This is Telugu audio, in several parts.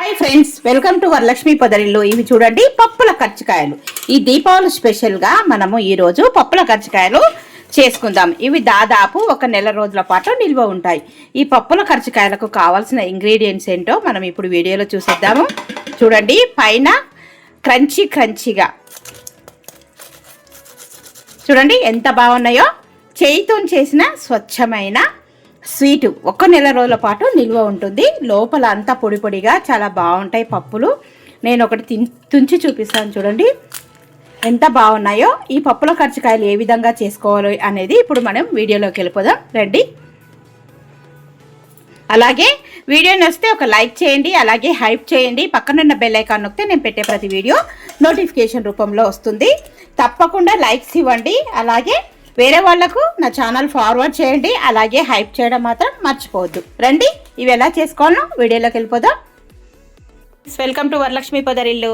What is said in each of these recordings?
Hi friends welcome to Varalakshmi పొదరిల్లు ఇవి చూడండి పప్పుల ఖర్చుకాయలు ఈ దీపావళి స్పెషల్గా మనము ఈరోజు పప్పుల ఖర్చుకాయలు చేసుకుందాం. ఇవి దాదాపు ఒక నెల రోజుల పాటు నిల్వ ఉంటాయి. ఈ పప్పుల ఖర్చుకాయలకు కావాల్సిన ఇంగ్రీడియంట్స్ ఏంటో మనం ఇప్పుడు వీడియోలో చూసేద్దాము. చూడండి పైన క్రంచీ క్రంచీగా. చూడండి ఎంత బాగున్నాయో. చేయితో చేసిన స్వచ్ఛమైన స్వీట్. ఒక నెల రోజుల పాటు నిల్వ ఉంటుంది. లోపల అంతా పొడి పొడిగా చాలా బాగుంటాయి పప్పులు. నేను ఒకటి తిన్ తుంచి చూపిస్తాను చూడండి. ఎంత బాగున్నాయో ఈ పప్పుల కర్చికాయలు ఏ విధంగా చేసుకోవాలి అనేది ఇప్పుడు మనం వీడియోలోకి వెళ్ళిపోదాం. రండి. అలాగే వీడియో నచ్చితే ఒక లైక్ చేయండి అలాగే హైప్ చేయండి. పక్కనున్న బెల్ ఐకాన్ నొక్కితే నేను పెట్టే ప్రతి వీడియో నోటిఫికేషన్ రూపంలో వస్తుంది. తప్పకుండా లైక్స్ ఇవ్వండి. అలాగే వేరే వాళ్ళకు నా ఛానల్ ఫార్వర్డ్ చేయండి అలాగే హైప్ చేయడం మాత్రం మర్చిపోవద్దు. రండి ఇవి ఎలా చేసుకోవాలో వీడియోలోకి వెళ్ళిపోదాం. Welcome to Varalakshmi Podarillu.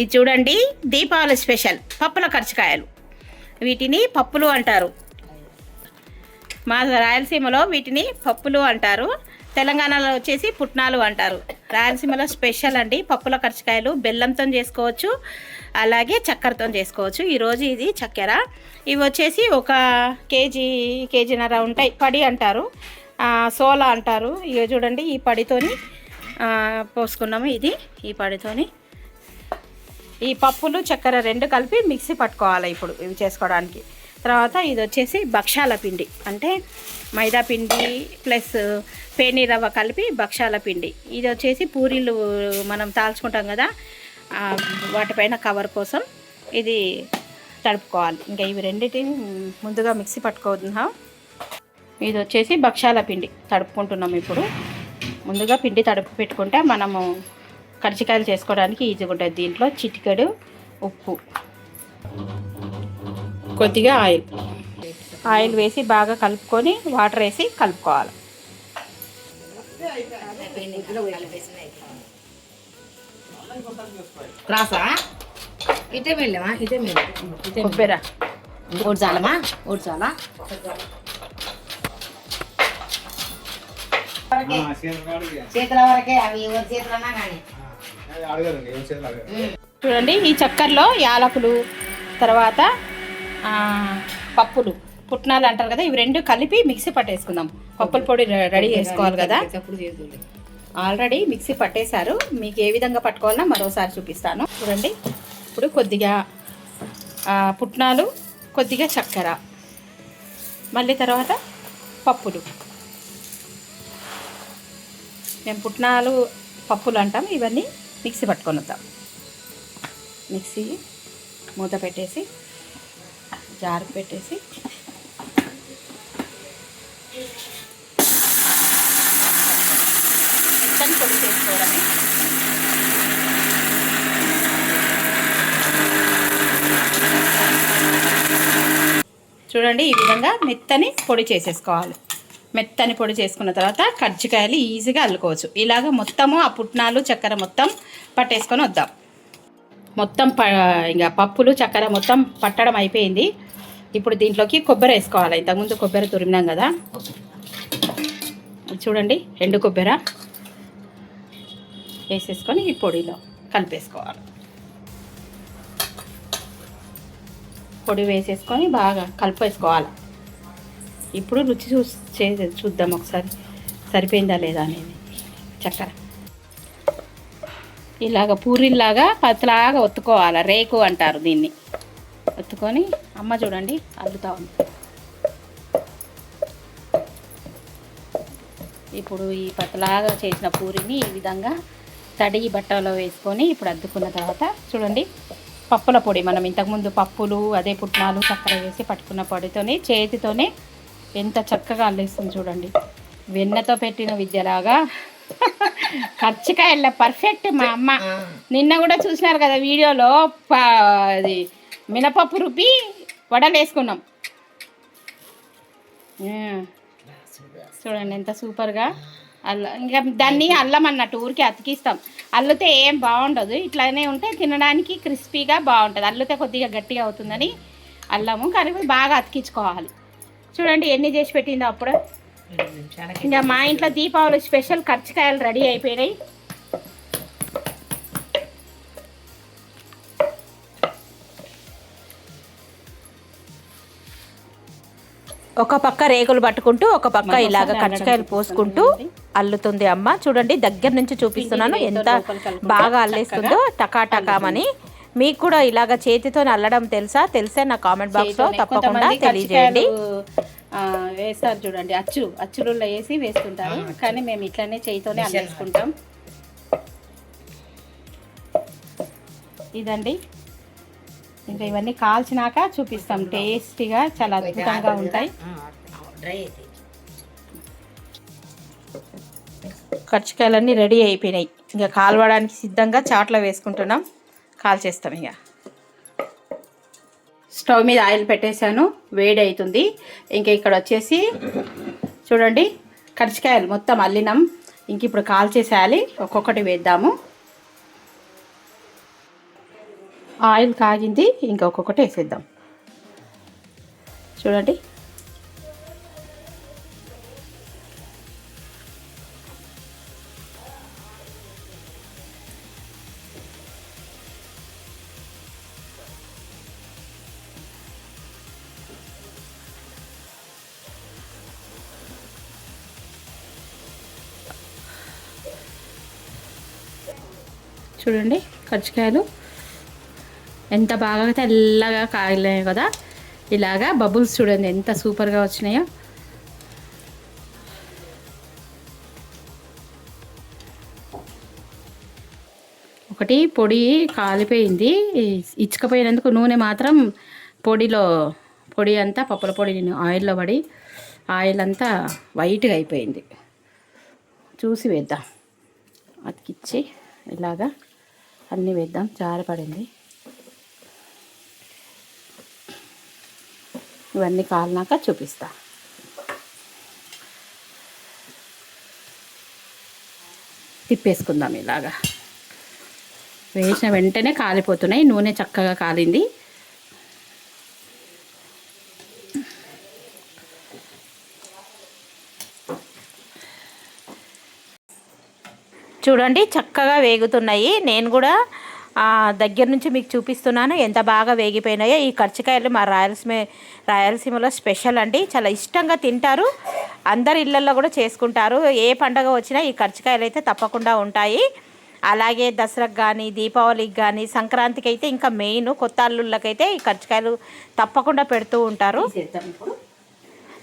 ఇది చూడండి దీపావళి స్పెషల్ పప్పుల కర్చికాయలు. వీటిని పప్పులు అంటారు. మా రాయలసీమలో వీటిని పప్పులు అంటారు. తెలంగాణలో వచ్చేసి పుట్నాలు అంటారు. రాయలసీమలో స్పెషల్ అండి. పప్పుల కరచకాయలు బెల్లంతో చేసుకోవచ్చు. అలాగే చక్కెరతో చేసుకోవచ్చు. ఈరోజు ఇది చక్కెర. ఇవి వచ్చేసి ఒక కేజీ కేజీన్నర ఉంటాయి. పడి అంటారు. సోలా అంటారు. ఇవి చూడండి ఈ పడితోని పోసుకున్నాము ఇది ఈ పడితోని. ఈ పప్పులు చక్కెర రెండు కలిపి మిక్సీ పట్టుకోవాలి ఇప్పుడు ఇవి చేసుకోవడానికి. తర్వాత ఇది వచ్చేసి భక్షాల పిండి. అంటే మైదా పిండి ప్లస్ పేని రవ్వ కలిపి భక్షాల పిండి. ఇది వచ్చేసి పూరీలు మనం తాల్చుకుంటాం కదా వాటిపైన కవర్ కోసం ఇది తడుపుకోవాలి. ఇంకా ఇవి రెండింటిని ముందుగా మిక్సీ పట్టుకుంటున్నాం. ఇది వచ్చేసి భక్షాల పిండి తడుపుకుంటున్నాం ఇప్పుడు. ముందుగా పిండి తడుపు పెట్టుకుంటే మనము కర్చికాయలు చేసుకోవడానికి ఈజీగా ఉంటుంది. దీంట్లో చిటికెడు ఉప్పు. కొద్దిగా ఆయిల్. ఆయిల్ వేసి బాగా కలుపుకొని వాటర్ వేసి కలుపుకోవాలి. క్రాసా? ఇటే వెళ్ళామా ఇటే వెళ్ళాం ఇటే కొబ్బరి. ఓటు చాలమా? ఓటు చాలా? చేతుల వరకే అవి ఎవరి చేతులన్నా కానీ. చూడండి ఈ చక్కెరలో యాలకులు తర్వాత పప్పులు. పుట్నాలు అంటారు కదా ఇవి రెండు కలిపి మిక్సీ పట్టేసుకుందాం. పప్పుల పొడి రెడీ చేసుకోవాలి కదా. ఆల్రెడీ మిక్సీ పట్టేశారు. మీకు ఏ విధంగా పట్టుకోవాలో మరోసారి చూపిస్తాను. చూడండి. ఇప్పుడు కొద్దిగా పుట్నాలు కొద్దిగా చక్కెర. మళ్ళీ తర్వాత పప్పులు. మేము పుట్నాలు పప్పులు అంటాం. ఇవన్నీ మిక్సీ పట్టుకొని వద్దాం. మిక్సీ మూత పెట్టేసి జారు పెట్టేసి. మెత్తని పొడి చేసుకోవడమే. చూడండి ఈ విధంగా మెత్తని పొడి చేసేసుకోవాలి. మెత్తని పొడి చేసుకున్న తర్వాత కజ్జికాయలు ఈజీగా అల్లుకోవచ్చు. ఇలాగ మొత్తము ఆ పుట్నాలు చక్కెర మొత్తం పట్టేసుకొని వద్దాం. మొత్తం ప ఇంకా పప్పులు చక్కెర మొత్తం పట్టడం అయిపోయింది. ఇప్పుడు దీంట్లోకి కొబ్బరి వేసుకోవాలి. ఇంతకుముందు కొబ్బరి తురిమినాం కదా. చూడండి ఎండు కొబ్బరి వేసేసుకొని ఈ పొడిలో కలిపేసుకోవాలి. పొడి వేసేసుకొని బాగా కలిపేసుకోవాలి. ఇప్పుడు రుచి చూ చూద్దాం ఒకసారి. సరిపోయిందా లేదా అనేది. చక్కెర. ఇలాగ పూరిల్లాగా పత్తిలాగా ఒత్తుకోవాలి. రేకు అంటారు దీన్ని. ఒత్తుకొని అమ్మ చూడండి అల్లుతా ఉంది. ఇప్పుడు ఈ పతలాగా చేసిన పూరిని ఈ విధంగా తడి బట్టలో వేసుకొని ఇప్పుడు అద్దుకున్న తర్వాత చూడండి పప్పుల పొడి. మనం ఇంతకుముందు పప్పులు అదే పుట్నాలు చక్కెర వేసి పట్టుకున్న పొడితోనే చేతితోనే ఎంత చక్కగా అల్లేస్తుంది చూడండి. వెన్నతో పెట్టిన విద్యలాగా కర్చికాయల పర్ఫెక్ట్ మా అమ్మ. నిన్న కూడా చూసినారు కదా వీడియోలో ప- అది మినపప్పు రుబ్బి వడలు వేసుకున్నాం. చూడండి ఎంత సూపర్గా. అల్ల ఇంకా దాన్ని అల్లం అన్నట్టు ఊరికి అతికిస్తాం. అల్లితే ఏం బాగుండదు. ఇట్లానే ఉంటే తినడానికి క్రిస్పీగా బాగుంటుంది. అల్లితే కొద్దిగా గట్టిగా అవుతుందని అల్లము కానీ బాగా అతికించుకోవాలి. చూడండి ఎన్ని చేసి పెట్టిందో అప్పుడు. ఇంకా మా ఇంట్లో దీపావళి స్పెషల్ ఖర్చుకాయలు రెడీ అయిపోయినాయి. ఒక పక్క రేకులు పట్టుకుంటూ ఒక పక్క ఇలాగ కచ్చకాయలు పోసుకుంటూ అల్లుతుంది అమ్మ. చూడండి దగ్గర నుంచి చూపిస్తున్నాను ఎంత బాగా అల్లేస్తుందో టకాటకామని. మీకు కూడా ఇలాగ చేతితో అల్లడం తెలుసా? తెలిసే నా కామెంట్ బాక్స్లో తప్పకుండా తెలియజేయండి. వేస్తారు చూడండి. అచ్చు అచ్చులలో వేసి వేస్తుంటారు. కానీ మేము ఇట్లానే చేయితోనే అల్లేసుకుంటాం ఇదండి. ఇంకా ఇవన్నీ కాల్చినాక చూపిస్తాం. టేస్టీగా చాలా అద్భుతంగా ఉంటాయి. కర్చికాయలన్నీ రెడీ అయిపోయినాయి. ఇంకా కాలవడానికి సిద్ధంగా చాట్లో వేసుకుంటున్నాం. కాల్చేస్తాం ఇక. స్టవ్ మీద ఆయిల్ పెట్టేశాను వేడి అవుతుంది ఇంకా ఇక్కడ వచ్చేసి చూడండి కరిచికాయలు మొత్తం అల్లినాం. ఇంక ఇప్పుడు కాల్చేసేయాలి ఒక్కొక్కటి వేద్దాము. ఆయిల్ కాగింది ఇంకా ఒక్కొక్కటి వేసేద్దాం. చూడండి. చూడండి కజ్జికాయలు. ఎంత బాగా తెల్లగా కాయలేవు కదా. ఇలాగా బబుల్స్ చూడండి ఎంత సూపర్గా వచ్చినాయో. ఒకటి పొడి కాలిపోయింది. ఇచ్చకపోయినందుకు నూనె మాత్రం పొడిలో పొడి అంతా పప్పుల పొడి నేను ఆయిల్లో పడి ఆయిల్ అంతా వైట్గా అయిపోయింది. చూసి వేద్దాం. అతికిచ్చి ఇలాగా అన్నీ వేద్దాం. చారపడింది ఇవన్నీ కాలినాక చూపిస్తా. తిప్పేసుకుందాం ఇలాగా. వేసిన వెంటనే కాలిపోతున్నాయి. నూనె చక్కగా కాలింది. చూడండి చక్కగా వేగుతున్నాయి. నేను కూడా దగ్గర నుంచి మీకు చూపిస్తున్నాను ఎంత బాగా వేగిపోయినాయో. ఈ కర్చికాయలు మా రాయలసీమ రాయలసీమలో స్పెషల్ అండి. చాలా ఇష్టంగా తింటారు. అందరి ఇళ్ళల్లో కూడా చేసుకుంటారు. ఏ పండగ వచ్చినా ఈ కర్చికాయలు అయితే తప్పకుండా ఉంటాయి. అలాగే దసరాకు కానీ దీపావళికి కానీ సంక్రాంతికి అయితే ఇంకా మెయిన్ కొత్త అల్లుళ్ళకైతే ఈ కర్చికాయలు తప్పకుండా పెడుతూ ఉంటారు.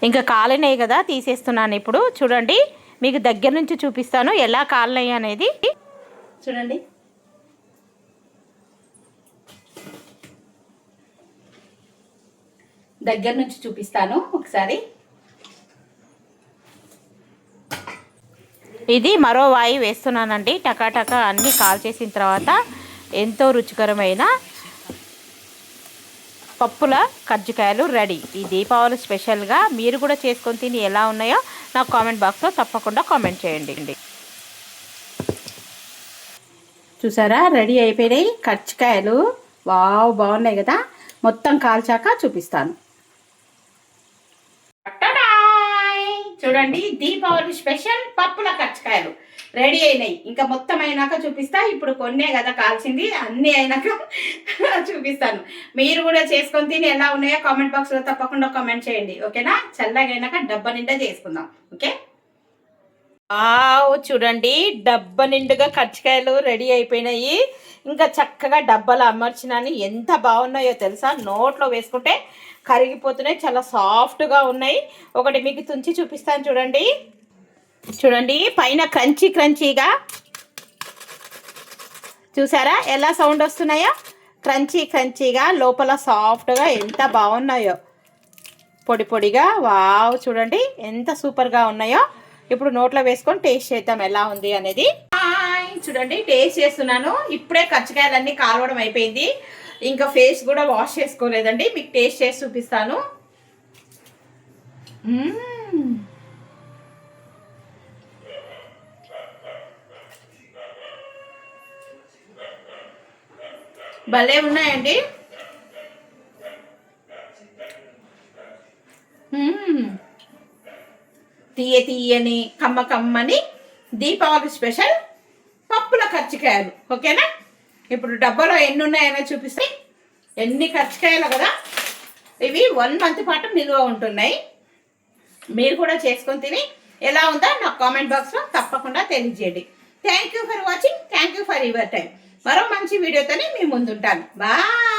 ఇంకా కాలినాయి కదా తీసేస్తున్నాను ఇప్పుడు. చూడండి మీకు దగ్గర నుంచి చూపిస్తాను. ఎలా కాలినాయి అనేది. చూడండి. దగ్గర నుంచి చూపిస్తాను ఒకసారి. ఇది మరో వాయి వేస్తున్నానండి. టకాటకా అన్నీ కాల్ చేసిన తర్వాత ఎంతో రుచికరమైన పప్పుల కజ్జికాయలు రెడీ. ఈ దీపావళి స్పెషల్గా మీరు కూడా చేసుకొని తిని ఎలా ఉన్నాయో నాకు కామెంట్ బాక్స్లో తప్పకుండా కామెంట్ చేయండి. చూసారా? రెడీ అయిపోయినాయి కజ్జికాయలు. వావ్ బాగున్నాయి కదా? మొత్తం కాల్చాక చూపిస్తాను. చూడండి దీపావళి స్పెషల్ పప్పుల కజ్జికాయలు. రెడీ అయినాయి. ఇంకా మొత్తం అయినాక చూపిస్తా. ఇప్పుడు కొన్నే కదా కాల్చింది. అన్నీ అయినాక చూపిస్తాను. మీరు కూడా చేసుకొని తిని ఎలా ఉన్నాయో కామెంట్ బాక్స్లో తప్పకుండా కామెంట్ చేయండి. ఓకేనా? చల్లగా అయినాక డబ్బా నిండా చేసుకుందాం. ఓకే? వావ్ చూడండి. డబ్బా నిండుగా కచ్చికాయలు రెడీ అయిపోయినాయి. ఇంకా చక్కగా డబ్బాలు అమర్చినాని ఎంత బాగున్నాయో తెలుసా? నోట్లో వేసుకుంటే కరిగిపోతున్నాయి. చాలా సాఫ్ట్గా ఉన్నాయి. ఒకటి మీకు తుంచి చూపిస్తాను చూడండి. చూడండి పైన క్రంచీ క్రంచీగా. చూసారా ఎలా సౌండ్ వస్తున్నాయో? క్రంచీ క్రంచీగా లోపల సాఫ్ట్గా ఎంత బాగున్నాయో. పొడి పొడిగా వావ్ చూడండి ఎంత సూపర్గా ఉన్నాయో. ఇప్పుడు నోట్లో వేసుకొని టేస్ట్ చేద్దాం ఎలా ఉంది అనేది. చూడండి టేస్ట్ చేస్తున్నాను. ఇప్పుడే కచ్చకాయలన్నీ కాలవడం అయిపోయింది. ఇంకా ఫేస్ కూడా వాష్ చేసుకోలేదండి. మీకు టేస్ట్ చేసి చూపిస్తాను. భలే ఉన్నాయండి. తీయ తీయని కమ్మ కమ్మని దీపావళి స్పెషల్ పప్పుల ఖర్చుకాయలు ఓకేనా? ఇప్పుడు డబ్బాలో ఎన్ని ఉన్నాయో చూపిస్తే ఎన్ని ఖర్చుకాయలు కదా? ఇవి వన్ మంత్ పాటు నిల్వ ఉంటున్నాయి. మీరు కూడా చేసుకొని తిని ఎలా ఉందో? నాకు కామెంట్ బాక్స్లో తప్పకుండా తెలియజేయండి. Thank you for watching thank you for your time మరో మంచి వీడియోతోనే మీ ముందుంటాను. బాయ్.